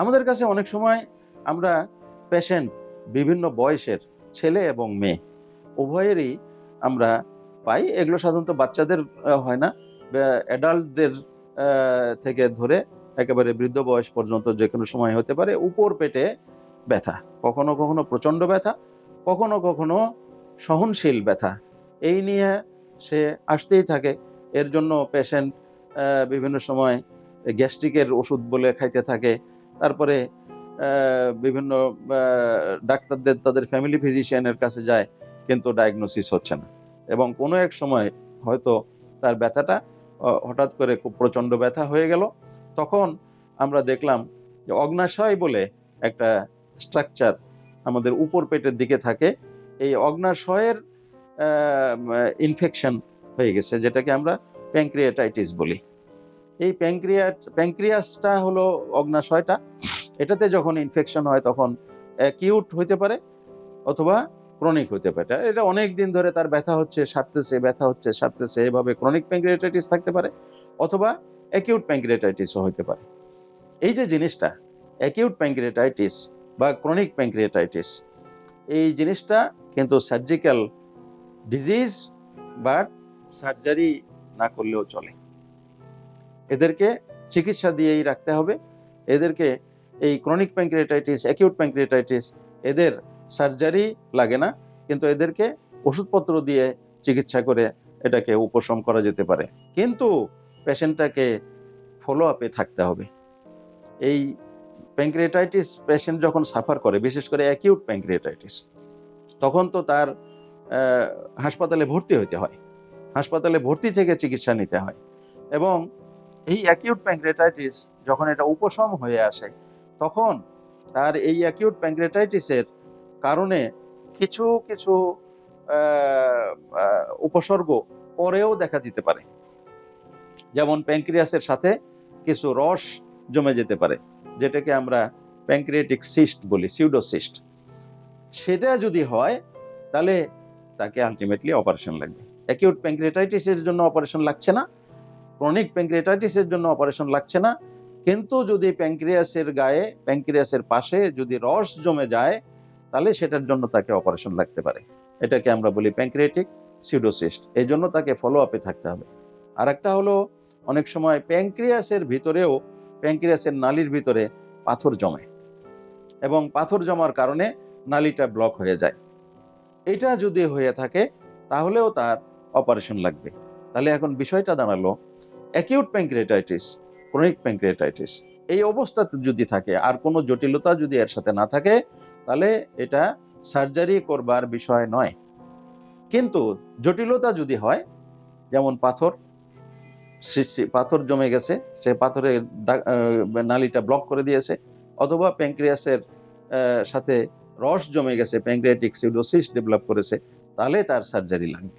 আমাদের কাছে অনেক সময় আমরা পেশেন্ট বিভিন্ন বয়সের ছেলে এবং মেয়ে, উভয়েরই আমরা পাই। এগুলো সাধারণত বাচ্চাদের হয় না। অ্যাডাল্টদের থেকে ধরে একেবারে বৃদ্ধ বয়স পর্যন্ত যে কোনো সময় হতে পারে উপর পেটে ব্যথা, কখনো কখনো প্রচণ্ড ব্যথা, কখনো কখনো সহনশীল ব্যথা। এই নিয়ে সে আসতেই থাকে। এর জন্য পেশেন্ট বিভিন্ন সময় গ্যাস্ট্রিকের ওষুধ বলে খাইতে থাকে। তারপরে বিভিন্ন ডাক্তারদের, তাদের ফ্যামিলি ফিজিশিয়ানের কাছে যায়, কিন্তু ডায়াগনোসিস হচ্ছে না। এবং কোনো এক সময় হয়তো তার ব্যথাটা হঠাৎ করে খুব প্রচণ্ড ব্যথা হয়ে গেল। তখন আমরা দেখলাম যে অগ্নাশয় বলে একটা স্ট্রাকচার আমাদের উপর পেটের দিকে থাকে। এই অগ্নাশয়ের ইনফেকশন হয়ে গেছে, যেটাকে আমরা প্যাংক্রিয়াটাইটিস বলি। এই প্যাংক্রিয়াট প্যাংক্রিয়াসটা হলো অগ্নাশয়টা। এটাতে যখন ইনফেকশন হয় তখন অ্যাকিউট হইতে পারে অথবা ক্রনিক হতে পারে। এটা অনেক দিন ধরে তার ব্যথা হচ্ছে, সারতেছে, ব্যথা হচ্ছে, সারতেছে, এভাবে ক্রনিক প্যাংক্রিয়াটাইটিস থাকতে পারে অথবা অ্যাকিউট প্যাংক্রিয়াটাইটিসও হতে পারে। এই যে জিনিসটা অ্যাকিউট প্যাংক্রিয়াটাইটিস বা ক্রনিক প্যাংক্রিয়াটাইটিস এই জিনিসটা কিন্তু সার্জিক্যাল ডিজিজ বাট সার্জারি না করলেও চলে। এদেরকে চিকিৎসা দিয়েই রাখতে হবে। এদেরকে এই ক্রনিক প্যাংক্রিয়াটাইটিস অ্যাকিউট প্যাংক্রিয়াটাইটিস এদের সার্জারি লাগে না, কিন্তু এদেরকে ওষুধপত্র দিয়ে চিকিৎসা করে এটাকে উপশম করা যেতে পারে। কিন্তু পেশেন্টটাকে ফলো আপে থাকতে হবে। এই প্যাংক্রিয়াটাইটিস পেশেন্ট যখন সাফার করে, বিশেষ করে অ্যাকিউট প্যাংক্রিয়াটাইটিস তখন তো তার হাসপাতালে ভর্তি হইতে হয়। হাসপাতালে ভর্তি থেকে চিকিৎসা নিতে হয়। এবং এই অ্যাকিউট প্যাংক্রিয়াটাইটিস যখন এটা উপশম হয়ে আসে, তখন তার এই অ্যাকিউট প্যাংক্রিয়াটাইটিসের কারণে কিছু কিছু উপসর্গ পরেও দেখা দিতে পারে। যেমন প্যাংক্রিয়াসের সাথে কিছু রস জমে যেতে পারে, যেটাকে আমরা প্যাংক্রিয়াটিক সিস্ট বলি সিউডোসিস্ট সেটা যদি হয়, তাহলে তাকে আলটিমেটলি অপারেশন লাগবে। অ্যাকিউট প্যাংক্রিয়াটাইটিসের জন্য অপারেশন লাগছে না ক্রনিক প্যাংক্রিয়াটাইটিসের জন্য অপারেশন লাগছে না, কিন্তু যদি প্যাংক্রিয়াসের গায়ে প্যাংক্রিয়াসের পাশে যদি রস জমে যায়, তাহলে সেটার জন্য তাকে অপারেশন লাগতে পারে। এটাকে আমরা বলি প্যাংক্রিয়াটিক সিউডোসিস্ট এই জন্য তাকে ফলো আপে থাকতে হবে। আর একটা হলো, অনেক সময় প্যাংক্রিয়াসের ভিতরেও প্যাংক্রিয়াসের নালির ভিতরে পাথর জমে এবং পাথর জমার কারণে নালিটা ব্লক হয়ে যায়। এটা যদি হয়ে থাকে, তাহলেও তার অপারেশন লাগবে। তাহলে এখন বিষয়টা দাঁড়াল অ্যাকিউট প্যাংক্রিয়াটাইটিস ক্রনিক প্যাংক্রিয়াটাইটিস এই অবস্থাতে যদি থাকে, আর কোনো জটিলতা যদি এর সাথে না থাকে, তাহলে এটা সার্জারি করবার বিষয় নয়। কিন্তু জটিলতা যদি হয়, যেমন পাথর, সৃষ্টি, পাথর জমে গেছে, সে পাথরের নালিটা ব্লক করে দিয়েছে, অথবা প্যাঙ্ক্রিয়াসের সাথে রস জমে গেছে প্যাংক্রিয়াটিক সিউডোসিস ডেভেলপ করেছে, তাহলে তার সার্জারি লাগবে।